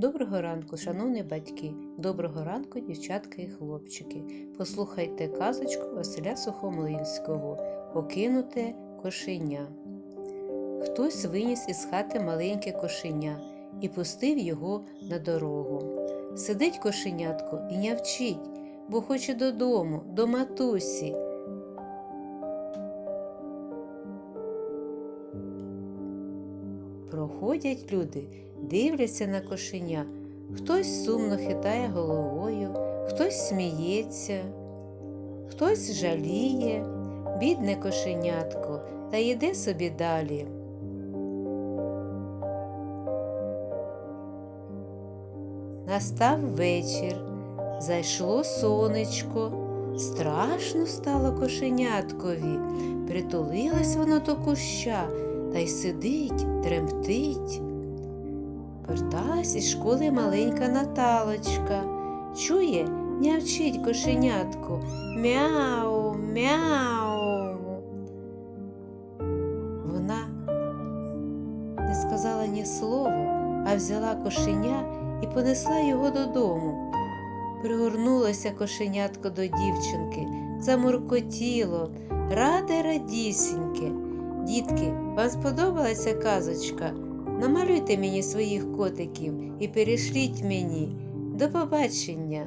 Доброго ранку, шановні батьки, доброго ранку, дівчатка і хлопчики. Послухайте казочку Василя Сухомлинського Покинуте кошеня. Хтось виніс із хати маленьке кошеня і пустив його на дорогу. Сидить кошенятко і нявчить, бо хоче додому, до матусі. Проходять люди, дивляться на кошеня. Хтось сумно хитає головою, хтось сміється, хтось жаліє, бідне кошенятко, та йде собі далі. Настав вечір, зайшло сонечко, страшно стало кошеняткові, притулилось воно до куща та й сидить, тремтить. Верталась із школи маленька Наталочка. Чує, нявчить кошенятко. Мяу, мяу. Вона не сказала ні слова, а взяла кошеня і понесла його додому. Пригорнулося кошенятко до дівчинки, замуркотіло, раде радісіньке. Дітки, вам сподобалася казочка? Намалюйте мені своїх котиків і перешліть мені. До побачення!